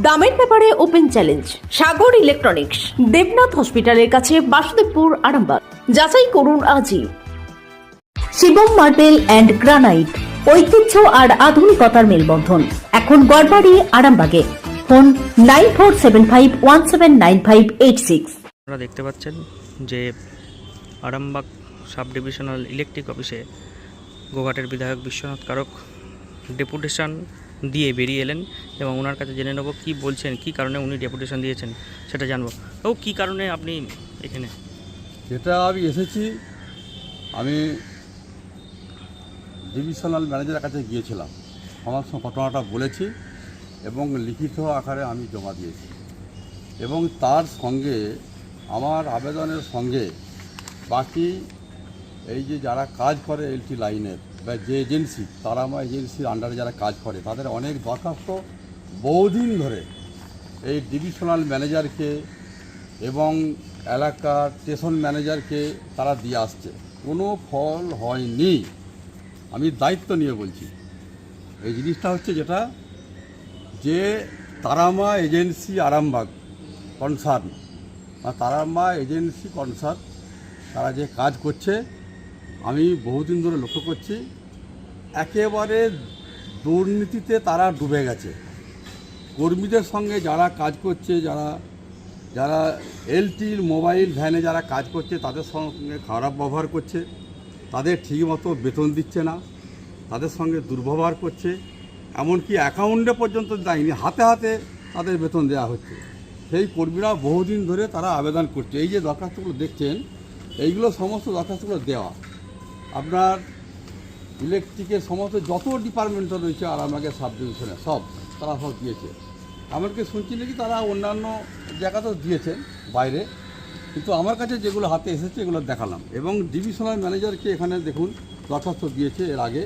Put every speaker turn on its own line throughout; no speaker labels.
দামের ব্যাপারে open challenge, Sagar electronics, Debnath হসপিটালের কাছে বাসুদেবপুর আরামবাগ। যাচাই করুন আজই। শিবম মার্বেল অ্যান্ড গ্রানাইট, ঐতিহ্য আর আধুনিকতার মেলবন্ধন। এখন গড়বাড়ি, আরামবাগে। Phone nine four seven five one seven nine five eight six.
আপনারা দেখতে পাচ্ছেন যে আরামবাগ সাব ডিভিশনাল ইলেকট্রিক অফিসে গোঘাটের বিধায়ক বিশ্বনাথ কারক ডেপুটেশন দিয়ে বেরিয়ে এলেন এবং ওনার কাছে জেনে নেব কী বলছেন, কী কারণে উনি ডেপুটেশন দিয়েছেন সেটা জানব। ও, কী কারণে আপনি এখানে?
যেটা আমি এসেছি, আমি ডিভিশনাল ম্যানেজারের কাছে গিয়েছিলাম। আমার ঘটনাটা বলেছি এবং লিখিত আকারে আমি জমা দিয়েছি। এবং তার সঙ্গে, আমার আবেদনের সঙ্গে বাকি এই যে যারা কাজ করে এলটি লাইনের বা যে এজেন্সি তারা আমার এজেন্সির আন্ডারে যারা কাজ করে, তাদের অনেক দরখাস্ত বহুদিন ধরে এই ডিভিশনাল ম্যানেজারকে এবং এলাকার স্টেশন ম্যানেজারকে তারা দিয়ে আসছে। কোনো ফল হয়নি। আমি দায়িত্ব নিয়ে বলছি, এই জিনিসটা হচ্ছে যেটা, যে তারামা এজেন্সি আরামবাগ কনসার্ন বা তারামা এজেন্সি কনসার্ন তারা যে কাজ করছে আমি বহুদিন ধরে লক্ষ্য করছি, একেবারে দুর্নীতিতে তারা ডুবে গেছে। কর্মীদের সঙ্গে যারা কাজ করছে, যারা যারা এলটির মোবাইল ভ্যানে যারা কাজ করছে, তাদের সঙ্গে খারাপ ব্যবহার করছে, তাদের ঠিকমতো বেতন দিচ্ছে না, তাদের সঙ্গে দুর্ব্যবহার করছে, এমনকি অ্যাকাউন্টে পর্যন্ত দেয়নি হাতে হাতে তাদের বেতন দেওয়া হচ্ছে। সেই কর্মীরা বহুদিন ধরে তারা আবেদন করছে। এই যে দরখাস্তগুলো দেখছেন, এইগুলো সমস্ত দরখাস্তগুলো দেওয়া। আপনার ইলেকট্রিকের সমস্ত যত ডিপার্টমেন্ট রয়েছে আর আমাকে সাব ডিভিশনে সব তারা সব দিয়েছে। এমনকি শুনছি নাকি তারা অন্যান্য জায়গাতেও দিয়েছেন বাইরে, কিন্তু আমার কাছে যেগুলো হাতে এসেছে এগুলো দেখালাম। এবং ডিভিশনাল ম্যানেজারকে এখানে দেখুন দরখাস্ত দিয়েছে এর আগে।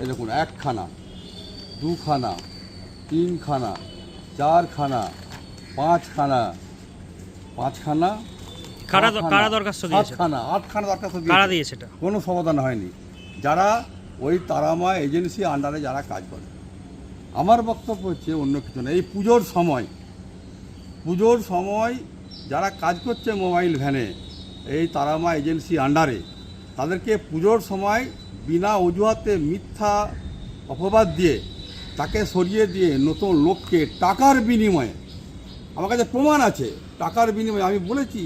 এই দেখুন, একখানা, দুখানা, তিনখানা, চারখানা, পাঁচখানা পাঁচখানা
কারা কারা দরখাস্ত দিয়েছে?
আটখানা দরখাস্ত
কারা
দিয়েছে
দিয়েছে এটা?
কোনো সমাধান হয়নি। যারা ওই তারামা এজেন্সি আন্ডারে যারা কাজ করে। আমার বক্তব্য হচ্ছে অন্য কিছু না। এই পুজোর সময় পুজোর সময় যারা কাজ করছে মোবাইল ভ্যানে এই তারামা এজেন্সি আন্ডারে তাদেরকে পুজোর সময় বিনা অজুহাতে মিথ্যা অপবাদ দিয়ে তাকে সরিয়ে দিয়ে নতুন লোককে টাকার বিনিময়ে আমার কাছে প্রমাণ আছে টাকার বিনিময়ে আমি বলেছি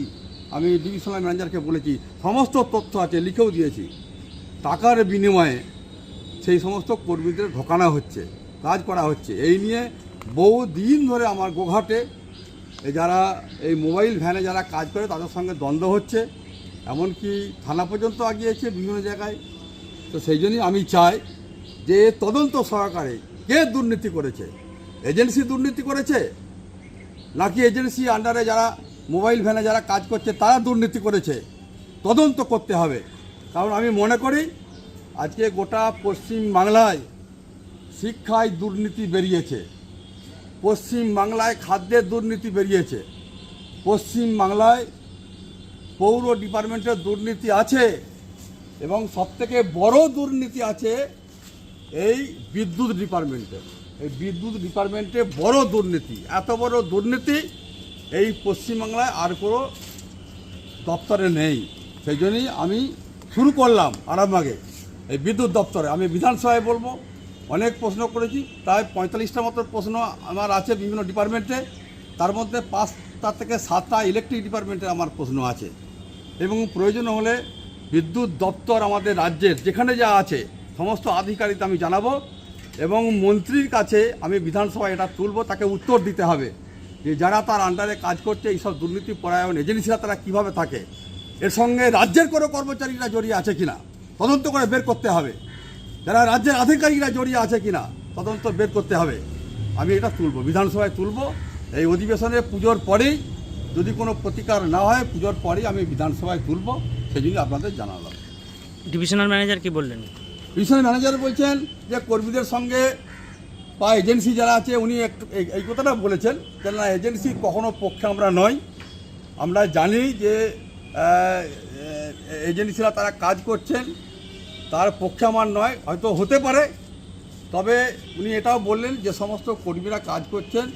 আমি ডিভিশনাল ম্যানেজারকে বলেছি, সমস্ত তথ্য আছে, লিখেও দিয়েছি। টাকার বিনিময়ে সেই সমস্ত কর্মীদের ঢোকানো হচ্ছে, কাজ করা হচ্ছে। এই নিয়ে বহু দিন ধরে আমার গোঘাটে যারা এই মোবাইল ভ্যানে যারা কাজ করে তাদের সঙ্গে দ্বন্দ্ব হচ্ছে, এমনকি থানা পর্যন্ত আগিয়েছে বিভিন্ন জায়গায়। তো সেই জন্যই আমি চাই যে তদন্ত সহকারে কে দুর্নীতি করেছে? এজেন্সি দুর্নীতি করেছে? নাকি এজেন্সি আন্ডারে যারা মোবাইল ভ্যানে যারা কাজ করছে, তারা দুর্নীতি করেছে। তদন্ত করতে হবে। কারণ আমি মনে করি, আজকে গোটা পশ্চিম বাংলায় শিক্ষায় দুর্নীতি বেরিয়েছে। পশ্চিম বাংলায় খাদ্যের দুর্নীতি বেরিয়েছে। পশ্চিম বাংলায় পৌর ডিপার্টমেন্টের দুর্নীতি আছে এবং সবথেকে বড় দুর্নীতি আছে এই বিদ্যুৎ ডিপার্টমেন্টে। এই বিদ্যুৎ ডিপার্টমেন্টে বড় দুর্নীতি। এত বড় দুর্নীতি এই পশ্চিমবাংলায় আর কোনো দপ্তরে নেই। সেই জন্যই আমি শুরু করলাম আরামবাগে এই বিদ্যুৎ দপ্তরে। আমি বিধানসভায় বলব, অনেক প্রশ্ন করেছি, প্রায় পঁয়তাল্লিশটা মতো প্রশ্ন আমার আছে বিভিন্ন ডিপার্টমেন্টে। তার মধ্যে পাঁচটা থেকে সাতটা ইলেকট্রিক ডিপার্টমেন্টে আমার প্রশ্ন আছে। এবং প্রয়োজন হলে বিদ্যুৎ দপ্তর আমাদের রাজ্যের যেখানে যা আছে, সমস্ত আধিকারিক আমি জানাব এবং মন্ত্রীর কাছে আমি বিধানসভায় এটা তুলব, তাকে উত্তর দিতে হবে। যে যারা তার আন্ডারে কাজ করছে এইসব দুর্নীতি পরায়ণ এজেন্সিরা তারা কীভাবে থাকে? এর সঙ্গে রাজ্যের কোনো কর্মচারীরা জড়িয়ে আছে কিনা? তদন্ত করে বের করতে হবে। যারা রাজ্যের আধিকারিকরা জড়িয়ে আছে কিনা তদন্ত বের করতে হবে। আমি এটা তুলবো বিধানসভায় তুলবো। এই অধিবেশনে পুজোর পরেই যদি কোনো প্রতিকার না হয় পুজোর পরেই আমি বিধানসভায় তুলবো সেই জন্য আপনাদের জানালাম।
ডিভিশনাল ম্যানেজার কি বললেন?
মিশন ম্যানেজার বলছেন যে কর্মীদের সঙ্গে বা এজেন্সি যারা আছে, উনি একটু এই- কথাটা বলেছেন যে না, এজেন্সি কখনো পক্ষে আমরা নয় আমরা জানি যে এজেন্সিরা তারা কাজ করছেন, তার পক্ষে আমার নয়, হয়তো হতে পারে। তবে উনি এটাও বললেন যে, সমস্ত কর্মীরা কাজ করছেন,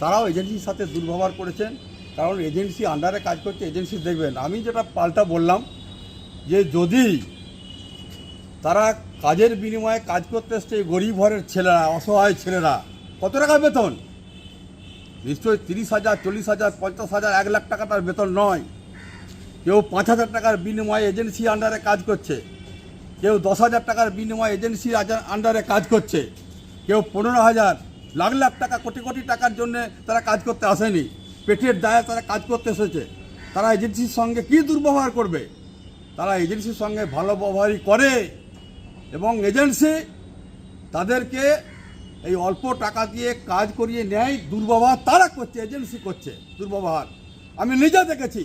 তারাও এজেন্সির সাথে দুর্ব্যবহার করেছেন, কারণ এজেন্সি আন্ডারে কাজ করছে, এজেন্সি দেখবেন। আমি যেটা পাল্টা বললাম যে, যদি তারা কাজের বিনিময়ে কাজ করতে এসছে গরিব ঘরের ছেলেরা, অসহায় ছেলেরা। কত টাকা বেতন? নিশ্চয়ই তিরিশ হাজার, চল্লিশ হাজার, পঞ্চাশ হাজার, এক লাখ টাকা তার বেতন নয়। কেউ পাঁচ হাজার টাকার বিনিময়ে এজেন্সি আন্ডারে কাজ করছে। কেউ দশ হাজার টাকার বিনিময়ে এজেন্সির আন্ডারে কাজ করছে। কেউ পনেরো হাজার, লাখ লাখ টাকা, কোটি কোটি টাকার জন্য তারা কাজ করতে আসেনি। পেটের দায়ে তারা কাজ করতে এসেছে। তারা এজেন্সির সঙ্গে কী দুর্ব্যবহার করবে? তারা এজেন্সির সঙ্গে ভালো ব্যবহারই করে। এবং এজেন্সি তাদেরকে এই অল্প টাকা দিয়ে কাজ করিয়ে নেয়, দুর্ব্যবহার তারা করছে, এজেন্সি করছে, দুর্ব্যবহার। আমি নিজে দেখেছি,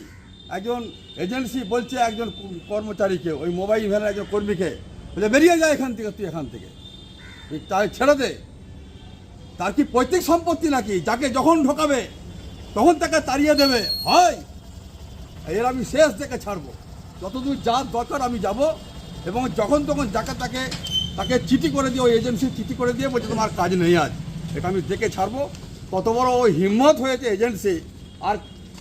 একজন এজেন্সি বলছে, একজন কর্মচারীকে, ওই মোবাইল ভ্যানের একজন কর্মীকে, বলে, বেরিয়ে যায় এখান থেকে, তুই এখান থেকে। তুই ছেড়ে দে। তার কি পৈতৃক সম্পত্তি নাকি? যাকে যখন ঢোকাবে, তখন তাকে তাড়িয়ে দেবে। হয়। এর আমি শেষ দেখে ছাড়বো। যতদূর যার দরকার, আমি যাব। এবং যখন তখন যাকে তাকে তাকে চিঠি করে দিয়ে, ওই এজেন্সি চিঠি করে দিয়ে বলছে তোমার কাজ নেই আজ। এটা আমি দেখে ছাড়বো। কত বড় ওই হিম্মত হয়েছে এজেন্সি। আর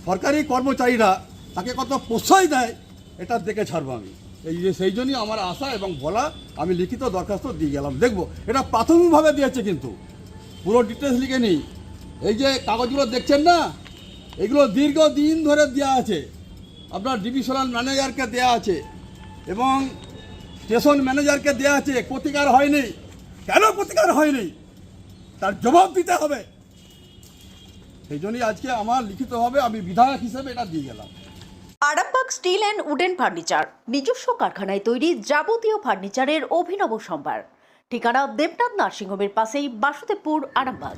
সরকারি কর্মচারীরা তাকে কত প্রশ্রয় দেয়, এটা দেখে ছাড়বো আমি। এই যে, সেই জন্যই আমার আশা এবং বলা, আমি লিখিত দরখাস্ত দিয়ে গেলাম। দেখব, এটা প্রাথমিকভাবে দিয়েছে কিন্তু। পুরো ডিটেলস লিখে নিই। এই যে কাগজগুলো দেখছেন না? এগুলো দীর্ঘদিন ধরে দেওয়া আছে। আপনার ডিভিশনাল ম্যানেজারকে দেওয়া আছে। এবং স্টেশন ম্যানেজারকে দেওয়া আছে, প্রতিকার হয়নি। কেন প্রতিকার হয়নি? তার জবাব দিতে হবে। সেই জন্যই আজকে আমার লিখিতভাবে আমি বিধায়ক হিসেবে এটা দিয়ে গেলাম।
Arambagh steel and wooden furniture, নিজস্ব কারখানায় তৈরি যাবতীয় ফার্নিচারের অভিনব সম্ভার। ঠিকানা দেবনাথ নার্সিংহোমের পাশেই বাসুদেবপুর, আরামবাগ।